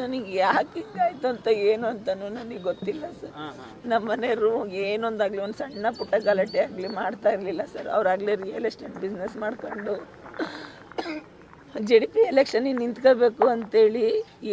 ನನಗೆ ಯಾಕೆ ಹಿಂಗಾಯ್ತು ಅಂತ ಏನು ಅಂತನೂ ನನಗೆ ಗೊತ್ತಿಲ್ಲ ಸರ್. ನಮ್ಮ ಮನೆ ನಮ್ಮ ಮನೆಯವರು ಏನೊಂದಾಗಲಿ ಒಂದು ಸಣ್ಣ ಪುಟ್ಟ ಗಲಾಟೆ ಆಗಲಿ ಮಾಡ್ತಾ ಇರಲಿಲ್ಲ ಸರ್. ಅವ್ರಾಗಲೇ ರಿಯಲ್ ಎಸ್ಟೇಟ್ ಬಿಸ್ನೆಸ್ ಮಾಡ್ಕೊಂಡು. ಜೆ ಡಿ ಪಿ ಎಲೆಕ್ಷನಿಗೆ ನಿಂತ್ಕೋಬೇಕು ಅಂತೇಳಿ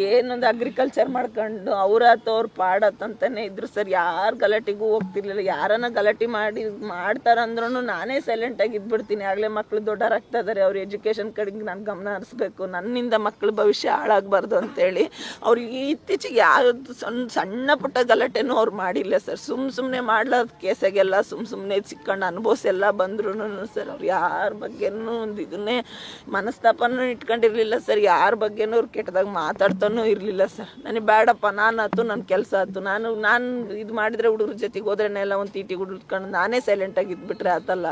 ಏನೊಂದು ಅಗ್ರಿಕಲ್ಚರ್ ಮಾಡ್ಕೊಂಡು ಅವ್ರಾತ ಅವ್ರ ಪಾಡತ್ತಂತಾನೆ ಇದ್ರು ಸರ್ ಯಾರು ಗಲಾಟೆಗೂ ಹೋಗ್ತಿರ್ಲಿಲ್ಲ. ಯಾರನ್ನ ಗಲಾಟೆ ಮಾಡಿ ಮಾಡ್ತಾರಂದ್ರೂ ನಾನೇ ಸೈಲೆಂಟಾಗಿ ಇದ್ಬಿಡ್ತೀನಿ. ಆಗಲೇ ಮಕ್ಕಳು ದೊಡ್ಡರಾಗ್ತಾ ಇದ್ದಾರೆ ಅವ್ರ ಎಜುಕೇಷನ್ ಕಡೆಗೆ ನಾನು ಗಮನ ಹರಿಸ್ಬೇಕು. ನನ್ನಿಂದ ಮಕ್ಕಳ ಭವಿಷ್ಯ ಹಾಳಾಗಬಾರ್ದು ಅಂತೇಳಿ ಅವ್ರಿಗೆ ಇತ್ತೀಚೆಗೆ ಯಾವ್ದು ಸಣ್ಣ ಸಣ್ಣ ಪುಟ್ಟ ಗಲಾಟೆನೂ ಅವ್ರು ಮಾಡಿಲ್ಲ ಸರ್ ಸುಮ್ಮ ಸುಮ್ಮನೆ ಮಾಡ್ಲಾದ ಕೇಸಾಗೆಲ್ಲ ಸುಮ್ಮ ಸುಮ್ಮನೆ ಸಿಕ್ಕೊಂಡು ಅನುಭವಿಸಿ ಎಲ್ಲ ಬಂದ್ರು ಸರ್ ಅವ್ರು ಯಾರ ಬಗ್ಗೆನೂ ಒಂದು ಇದನ್ನೇ ಮನಸ್ತಾಪನೂ ಇಟ್ಕೊಂಡಿರ್ಲಿಲ್ಲ ಸರ್. ಯಾರ ಬಗ್ಗೆನೂ ಅವ್ರು ಕೆಟ್ಟದಾಗ ಮಾತಾಡ್ತಾನೂ ಇರಲಿಲ್ಲ ಸರ್. ನನಗೆ ಬೇಡಪ್ಪ ನಾನು ಆಯ್ತು ನನ್ನ ಕೆಲಸ ಆಯ್ತು ನಾನು ನಾನು ಇದು ಮಾಡಿದ್ರೆ ಹುಡುಗ್ರ ಜೊತೆಗೆ ಹೋದ್ರೆ ಎಲ್ಲ ಒಂದು ತೀಟಿ ಹುಡ್ಕೊಂಡು ನಾನೇ ಸೈಲೆಂಟಾಗಿ ಇದ್ಬಿಟ್ರೆ ಆತಲ್ಲ.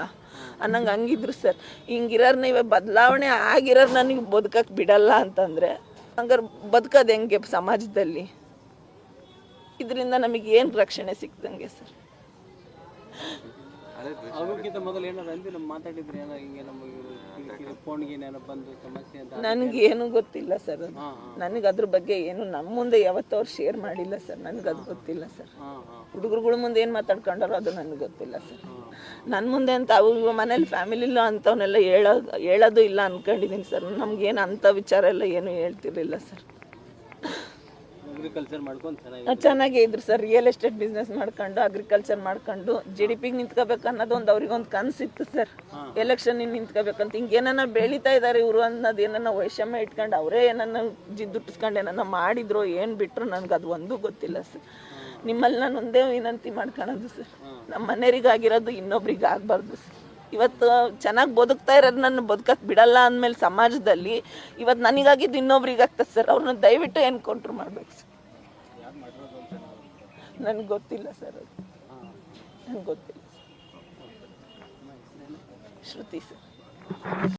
ಅನ್ನಂಗೆ ಹಂಗಿದ್ರು ಸರ್. ಹಿಂಗಿರೋರ್ನ ಇವಾಗ ಬದಲಾವಣೆ ಆಗಿರೋರು ನನಗೆ ಬದುಕಕ್ಕೆ ಬಿಡಲ್ಲ ಅಂತಂದರೆ ಹಂಗಾರೆ ಬದುಕೋದು ಹೆಂಗೆ ಸಮಾಜದಲ್ಲಿ? ಇದರಿಂದ ನಮಗೆ ಏನು ರಕ್ಷಣೆ ಸಿಕ್ದಂಗೆ ಸರ್? ಅವ್ರಿಗಿಂತ ಮೊದಲು ಏನಾರು ಅಂದಿ ನಮ್ಮ ಮಾತಾಡಿದ್ರೆ ಏನೋ ಹಿಂಗೆ ನಮಗೆ ಫೋನ್ಗೆ ಏನಾರು ಬಂದು ಸಮಸ್ಯೆ ಅಂತ ನನಗೇನು ಗೊತ್ತಿಲ್ಲ ಸರ್ ನನಗೆ ಅದ್ರ ಬಗ್ಗೆ ಏನು ನಮ್ಮ ಮುಂದೆ ಯಾವತ್ತೂ ಅವ್ರು ಶೇರ್ ಮಾಡಿಲ್ಲ ಸರ್. ನನಗೆ ಅದು ಗೊತ್ತಿಲ್ಲ ಸರ್. ಹುಡುಗರುಗಳ ಮುಂದೆ ಏನು ಮಾತಾಡ್ಕೊಂಡಾರೋ ಅದು ನನಗೆ ಗೊತ್ತಿಲ್ಲ ಸರ್. ನನ್ನ ಮುಂದೆ ಅಂತ ಅವು ಮನೇಲಿ ಫ್ಯಾಮಿಲಿಲ್ಲ ಅಂಥವನ್ನೆಲ್ಲ ಹೇಳೋ ಹೇಳೋದು ಇಲ್ಲ ಅನ್ಕೊಂಡಿದ್ದೀನಿ ಸರ್. ನಮ್ಗೇನು ಅಂಥ ವಿಚಾರ ಎಲ್ಲ ಏನು ಹೇಳ್ತಿರ್ಲಿಲ್ಲ ಸರ್. ಅಗ್ರಿಕಲ್ಚರ್ ಮಾಡ್ಕೊಂಡು ಚೆನ್ನಾಗಿ ಚೆನ್ನಾಗೇ ಇದ್ರು ಸರ್ ರಿಯಲ್ ಎಸ್ಟೇಟ್ ಬಿಸ್ನೆಸ್ ಮಾಡ್ಕೊಂಡು ಅಗ್ರಿಕಲ್ಚರ್ ಮಾಡ್ಕೊಂಡು ಜಿ ಡಿ ಪಿಗೆ ನಿಂತ್ಕೋಬೇಕು ಅನ್ನೋದು ಒಂದು ಅವ್ರಿಗೊಂದು ಕನಸಿತ್ತು ಸರ್ ಎಲೆಕ್ಷನ್ ನಿಂತ್ಕೋಬೇಕಂತ. ಹಿಂಗೆ ಏನನ್ನ ಬೆಳೀತಾ ಇದ್ದಾರೆ ಇವರು ಅನ್ನೋದು ಏನನ್ನ ವೈಷಮ್ಯ ಇಟ್ಕೊಂಡು ಅವರೇ ಏನನ್ನ ಜಿದ್ದುಟ್ಟಿಸ್ಕೊಂಡು ಏನನ್ನ ಮಾಡಿದ್ರು ಏನು ಬಿಟ್ಟರು ನನಗೆ ಅದು ಒಂದೂ ಗೊತ್ತಿಲ್ಲ ಸರ್ ನಿಮ್ಮಲ್ಲಿ ನಾನು ಒಂದೇ ವಿನಂತಿ ಮಾಡ್ಕೊಳೋದು ಸರ್ ನಮ್ಮ ಮನೆಯವರಿಗಾಗಿರೋದು ಇನ್ನೊಬ್ರಿಗೆ ಆಗಬಾರ್ದು ಸರ್ ಇವತ್ತು ಚೆನ್ನಾಗಿ ಬದುಕ್ತಾ ಇರೋದು ನನ್ನ ಬದುಕಕ್ಕೆ ಬಿಡಲ್ಲ ಅಂದಮೇಲೆ ಸಮಾಜದಲ್ಲಿ ಇವತ್ತು ನನಗಾಗಿದ್ದು ಇನ್ನೊಬ್ರಿಗೆ ಆಗ್ತದೆ ಸರ್ ಅವ್ರನ್ನ ದಯವಿಟ್ಟು ಎನ್ಕೌಂಟ್ರ್ ಮಾಡ್ಬೇಕು ಸರ್ ನನಗೆ ಗೊತ್ತಿಲ್ಲ ಸರ್ ಅದು. ನನಗೆ ಗೊತ್ತಿಲ್ಲ ಶ್ರುತಿ ಸರ್